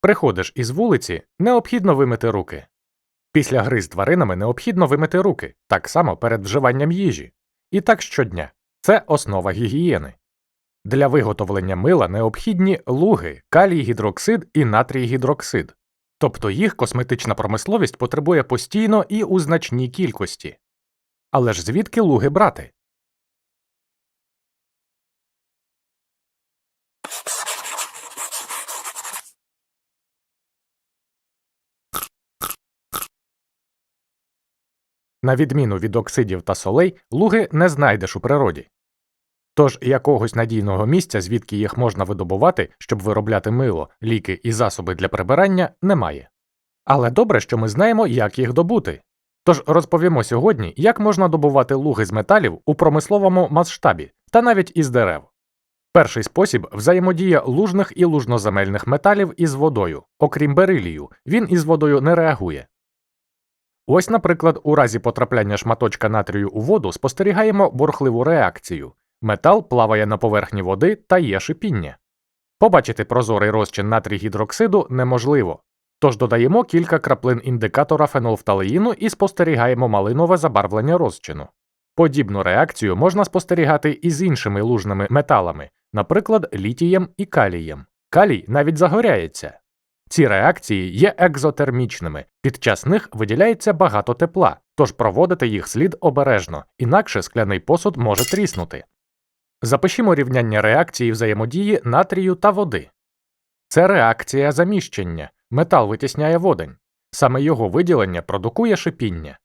Приходиш із вулиці, необхідно вимити руки. Після гри з тваринами необхідно вимити руки, так само перед вживанням їжі. І так щодня. Це основа гігієни. Для виготовлення мила необхідні луги, калій гідроксид і натрій гідроксид. Тобто їх косметична промисловість потребує постійно і у значній кількості. Але ж звідки луги брати? На відміну від оксидів та солей, луги не знайдеш у природі. Тож якогось надійного місця, звідки їх можна видобувати, щоб виробляти мило, ліки і засоби для прибирання, немає. Але добре, що ми знаємо, як їх добути. Тож розповімо сьогодні, як можна добувати луги з металів у промисловому масштабі та навіть із дерев. Перший спосіб взаємодія лужних і лужноземельних металів із водою, окрім берилію, він із водою не реагує. Ось, наприклад, у разі потрапляння шматочка натрію у воду спостерігаємо бурхливу реакцію. Метал плаває на поверхні води та є шипіння. Побачити прозорий розчин натрій гідроксиду неможливо. Тож додаємо кілька краплин індикатора фенолфталеїну і спостерігаємо малинове забарвлення розчину. Подібну реакцію можна спостерігати і з іншими лужними металами, наприклад, літієм і калієм. Калій навіть загоряється. Ці реакції є екзотермічними, під час них виділяється багато тепла, тож проводити їх слід обережно, інакше скляний посуд може тріснути. Запишімо рівняння реакції взаємодії натрію та води. Це реакція заміщення. Метал витісняє водень. Саме його виділення продукує шипіння.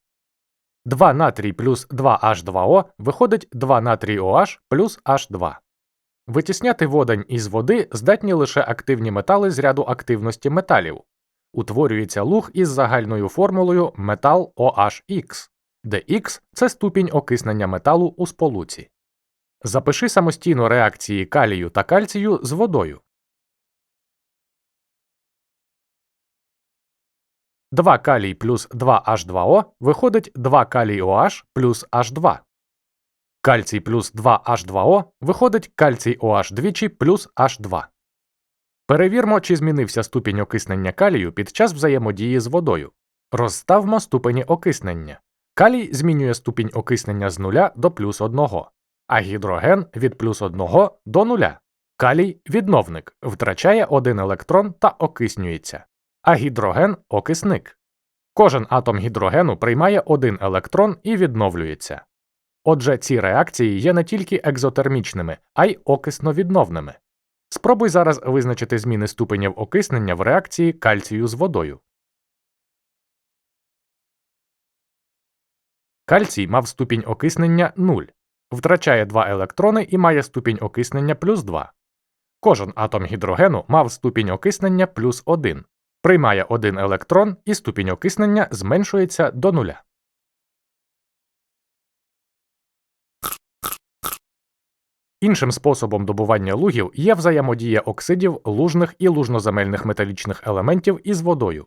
2 натрій плюс 2H2O виходить 2 натрій OH плюс H2. Витісняти водень із води здатні лише активні метали з ряду активності металів. Утворюється луг із загальною формулою метал OHX, де X це ступінь окиснення металу у сполуці. Запиши самостійно реакції калію та кальцію з водою. 2 калій плюс 2H2O виходить 2 калій OH плюс H2. Кальцій плюс 2H2O виходить кальцій OH двічі плюс H2. Перевірмо, чи змінився ступінь окиснення калію під час взаємодії з водою. Розставмо ступені окиснення. Калій змінює ступінь окиснення з 0 до плюс 1, а гідроген від плюс 1 до 0. Калій відновник втрачає один електрон та окиснюється, а гідроген окисник. Кожен атом гідрогену приймає один електрон і відновлюється. Отже, ці реакції є не тільки екзотермічними, а й окисновідновними. Спробуй зараз визначити зміни ступенів окиснення в реакції кальцію з водою. Кальцій мав ступінь окиснення 0, втрачає 2 електрони і має ступінь окиснення плюс 2. Кожен атом гідрогену мав ступінь окиснення плюс 1, приймає 1 електрон і ступінь окиснення зменшується до нуля. Іншим способом добування лугів є взаємодія оксидів лужних і лужноземельних металічних елементів із водою.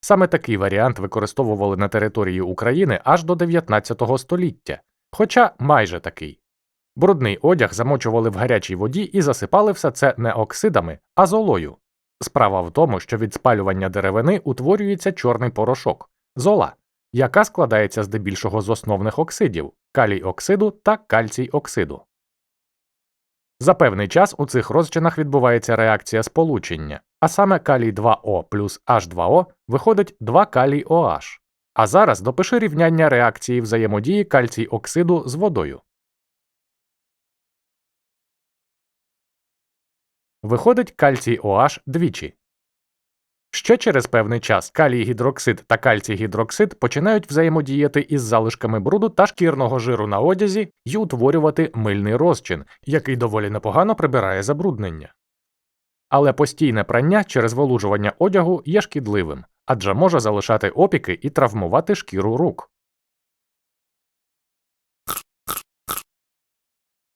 Саме такий варіант використовували на території України аж до 19 століття, хоча майже такий. Брудний одяг замочували в гарячій воді і засипали все це не оксидами, а золою. Справа в тому, що від спалювання деревини утворюється чорний порошок зола, яка складається здебільшого з основних оксидів калій оксиду та кальцій оксиду. За певний час у цих розчинах відбувається реакція сполучення, а саме калій 2О плюс H2O виходить 2 калій OH. А зараз допиши рівняння реакції взаємодії кальцій оксиду з водою. Виходить кальцій OH двічі. Ще через певний час калій гідроксид та кальцій гідроксид починають взаємодіяти із залишками бруду та шкірного жиру на одязі і утворювати мильний розчин, який доволі непогано прибирає забруднення. Але постійне прання через волужування одягу є шкідливим, адже може залишати опіки і травмувати шкіру рук.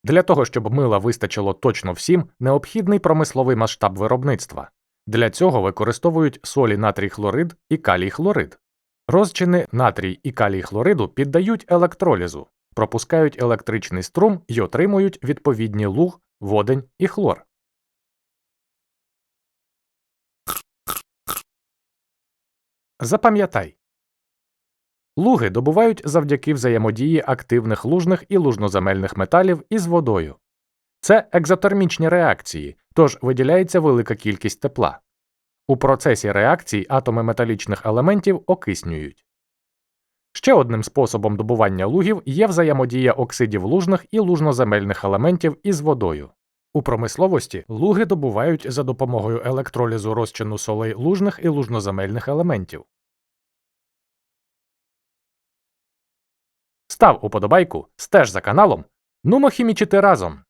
Для того, щоб мила вистачило точно всім, необхідний промисловий масштаб виробництва. Для цього використовують солі натрій хлорид і калій хлорид. Розчини натрій і калій хлориду піддають електролізу, пропускають електричний струм і отримують відповідні луг, водень і хлор. Запам'ятай. Луги добувають завдяки взаємодії активних лужних і лужноземельних металів із водою. Це екзотермічні реакції, тож виділяється велика кількість тепла. У процесі реакцій атоми металічних елементів окиснюють. Ще одним способом добування лугів є взаємодія оксидів лужних і лужноземельних елементів із водою. У промисловості луги добувають за допомогою електролізу розчину солей лужних і лужноземельних елементів. Став уподобайку, стеж за каналом. Нумо хімічити разом!